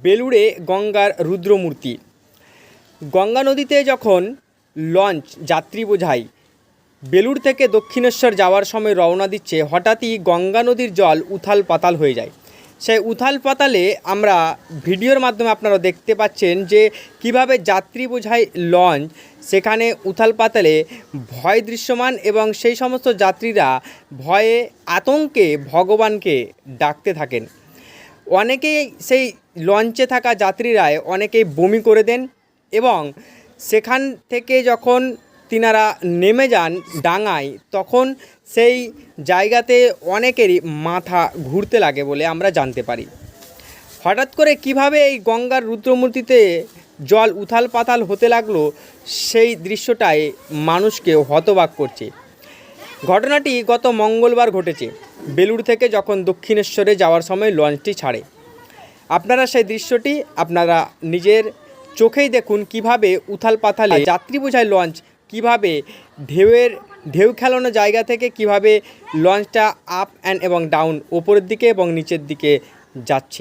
বেলুড়ে গঙ্গার রুদ্রমূর্তি। গঙ্গা নদীতে যখন লঞ্চ, যাত্রী বোঝাই, বেলুড় থেকে দক্ষিণেশ্বর যাওয়ার সময় রওনা দিচ্ছে, হঠাৎই গঙ্গা নদীর জল উথাল পাতাল হয়ে যায়। সেই উথাল পাতালে আমরা ভিডিওর মাধ্যমে আপনারা দেখতে পাচ্ছেন যে কীভাবে যাত্রী বোঝাই লঞ্চ, সেখানে উথাল পাতালে ভয় দৃশ্যমান এবং সেই সমস্ত যাত্রীরা ভয়ে আতঙ্কে ভগবানকে ডাকতে থাকেন। অনেকেই সেই লঞ্চে থাকা যাত্রীরাই অনেকেই বমি করে দেন এবং সেখান থেকে যখন তিনারা নেমে যান ডাঙায়, তখন সেই জায়গাতে অনেকেরই মাথা ঘুরতে লাগে বলে আমরা জানতে পারি। হঠাৎ করে কীভাবে এই গঙ্গার রুদ্রমূর্তিতে জল উথাল পাতাল হতে লাগল সেই দৃশ্যটাই মানুষকে হতবাক করছে। ঘটনাটি গত মঙ্গলবার ঘটেছে। বেলুড় থেকে যখন দক্ষিণেশ্বরে যাওয়ার সময় লঞ্চটি ছাড়ে। আপনারা সেই দৃশ্যটি আপনারা নিজের চোখেই দেখুন কীভাবে উথাল পাথালে যাত্রী বোঝায় লঞ্চ, কীভাবে ঢেউয়ের, ঢেউ খেলানো জায়গা থেকে কীভাবে লঞ্চটা আপ অ্যান্ড এবং ডাউন ওপরের দিকে এবং নিচের দিকে যাচ্ছে।